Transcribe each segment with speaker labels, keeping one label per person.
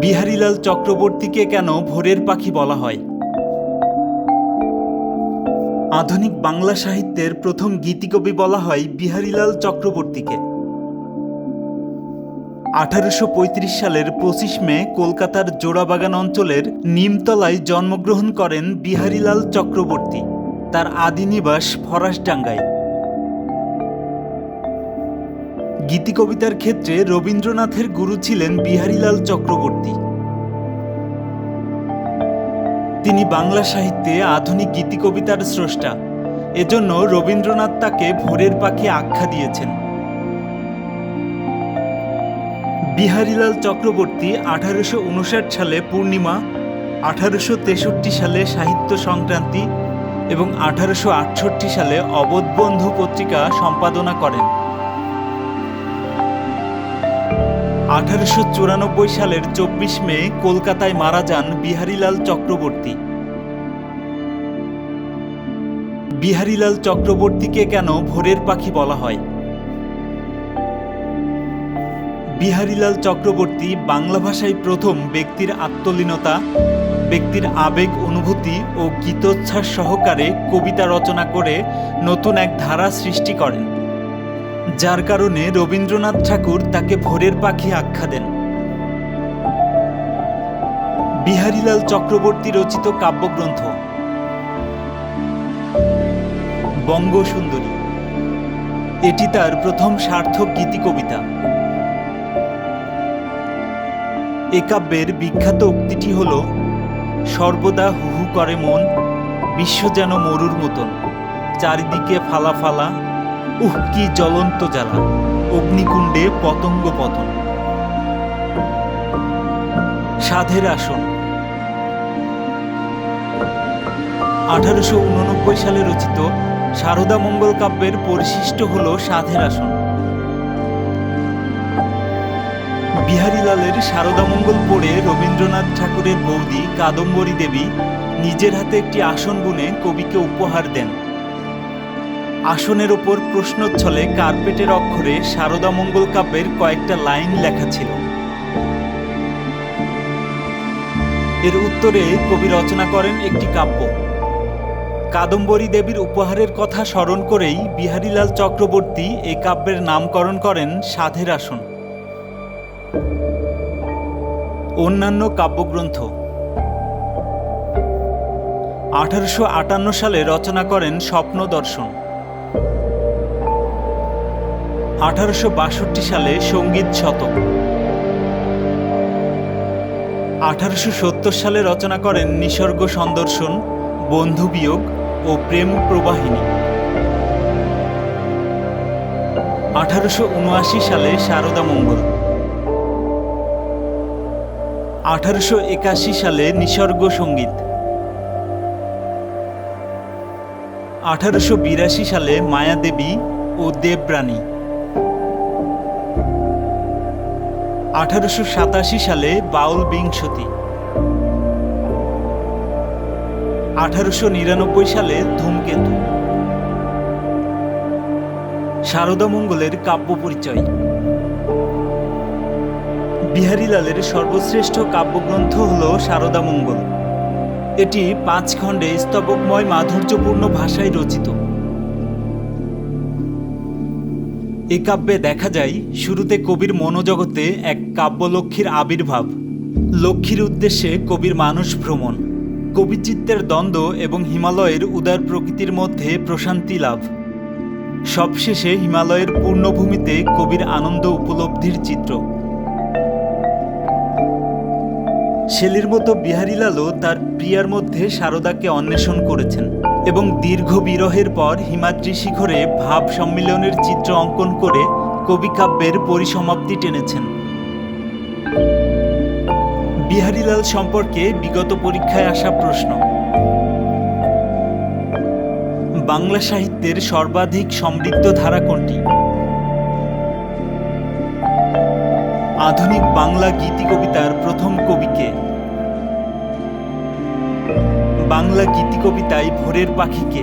Speaker 1: বিহারীলাল চক্রবর্তীকে কেন ভোরের পাখি বলা হয়? আধুনিক বাংলা সাহিত্যের প্রথম গীতিকবি বলা হয় বিহারীলাল চক্রবর্তীকে। আঠারোশ পঁয়ত্রিশ সালের পঁচিশ মে কলকাতার জোড়াবাগান অঞ্চলের নিমতলায় জন্মগ্রহণ করেন বিহারীলাল চক্রবর্তী, তার আদি নিবাস ফরাসডাঙ্গায়। গীতিকবিতার ক্ষেত্রে রবীন্দ্রনাথের গুরু ছিলেন বিহারীলাল চক্রবর্তী। তিনি বাংলা সাহিত্যে আধুনিক গীতিকবিতার স্রষ্টা। এজন্য রবীন্দ্রনাথ তাকে ভোরের পাখি আখ্যা দিয়েছেন। বিহারীলাল চক্রবর্তী আঠারোশো উনষাট সালে পূর্ণিমা, আঠারোশো তেষট্টি সালে সাহিত্য সংক্রান্তি এবং আঠারোশো আটষট্টি সালে অবোধবন্ধু পত্রিকা সম্পাদনা করেন। আঠারোশো চুরানব্বই সালের চব্বিশ মে কলকাতায় মারা যান বিহারীলাল চক্রবর্তী। বিহারীলাল চক্রবর্তীকে কেন ভোরের পাখি বলা হয়? বিহারীলাল চক্রবর্তী বাংলা ভাষায় প্রথম ব্যক্তির আত্মলীনতা, ব্যক্তির আবেগ অনুভূতি ও গীতোচ্ছ্বাস সহকারে কবিতা রচনা করে নতুন এক ধারা সৃষ্টি করেন। যার কারণে রবীন্দ্রনাথ ঠাকুর তাকে ভোরের পাখি আখ্যা দেন। বিহারীলাল চক্রবর্তী রচিত কাব্যগ্রন্থ। বঙ্গসুন্দরী। এটি তার প্রথম সার্থক গীতি কবিতা। এ কাব্যের বিখ্যাত উক্তিটি হল, সর্বদা হুহু করে মন, বিশ্ব যেন মরুর মতন, চারিদিকে ফালা ফালা উহ, কি জ্বলন্ত জ্বালা। অগ্নিকুণ্ডে পতঙ্গ পতন। সাধের আসন। আঠারোশো উননব্বই সালে রচিত সারদা মঙ্গল কাব্যের পরিশিষ্ট হল সাধের আসন। বিহারীলালের সারদামঙ্গল পড়ে রবীন্দ্রনাথ ঠাকুরের বৌদি কাদম্বরী দেবী নিজের হাতে একটি আসন বুনে কবিকে উপহার দেন। আসনের ওপর প্রশ্নচ্ছলে কার্পেটের অক্ষরে সারদামঙ্গল কাব্যের কয়েকটা লাইন লেখা ছিল। এর উত্তরে কবি রচনা করেন একটি কাব্য। কাদম্বরী দেবীর উপহারের কথা স্মরণ করেই বিহারীলাল চক্রবর্তী এই কাব্যের নামকরণ করেন সাধের আসন। অন্যান্য কাব্যগ্রন্থ। আঠারোশো আটান্ন সালে রচনা করেন স্বপ্ন দর্শন আঠারোশো বাষট্টি সালে সংগীত শতক। আঠারোশো সত্তর সালে রচনা করেন নিসর্গ সন্দর্শন, বন্ধু বিয়োগ ও প্রেম প্রবাহিনী। আঠারোশো উনআশি সালে শারদা মঙ্গল। আঠারোশো একাশি সালে নিসর্গ সংগীত। আঠারোশো বিরাশি সালে মায়াদেবী ও দেবরানী। আঠারোশো সাতাশি সালে বাউল বিংশতি। আঠারোশো নিরানব্বই সালে ধূমকেতু। শারদামঙ্গলের কাব্য পরিচয়। বিহারীলালের সর্বশ্রেষ্ঠ কাব্যগ্রন্থ হল শারদামঙ্গল। এটি পাঁচ খণ্ডে স্তবকময় মাধুর্যপূর্ণ ভাষায় রচিত। এ কাব্যে দেখা যায়, শুরুতে কবির মনোজগতে এক কাব্যলক্ষ্মীর আবির্ভাব। লক্ষ্মীর উদ্দেশ্যে কবির মানুষ ভ্রমণ। কবিচিত্তের দ্বন্দ্ব এবং হিমালয়ের উদার প্রকৃতির মধ্যে প্রশান্তি লাভ। সবশেষে হিমালয়ের পূর্ণভূমিতে কবির আনন্দ উপলব্ধির চিত্র। শেলির মতো বিহারীলালও তার প্রিয়ার মধ্যে শারদাকে অন্বেষণ করেছেন। এবং দীর্ঘ বিরহের পর হিমাদ্রি শিখরে ভাব সম্মিলনের চিত্র অঙ্কন করে কবি কাব্যের পরিসমাপ্তি টেনেছেন। বিহারীলাল সম্পর্কে বিগত পরীক্ষায় আসা প্রশ্ন। বাংলা সাহিত্যের সর্বাধিক সমৃদ্ধ ধারা কোনটি? আধুনিক বাংলা গীতি কবিতার প্রথম কবিকে বাংলা গীতি কবিতায় ভোরের পাখিকে।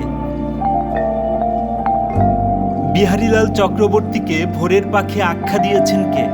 Speaker 1: বিহারীলাল চক্রবর্তীকে ভোরের পাখি আখ্যা দিয়েছেন কে?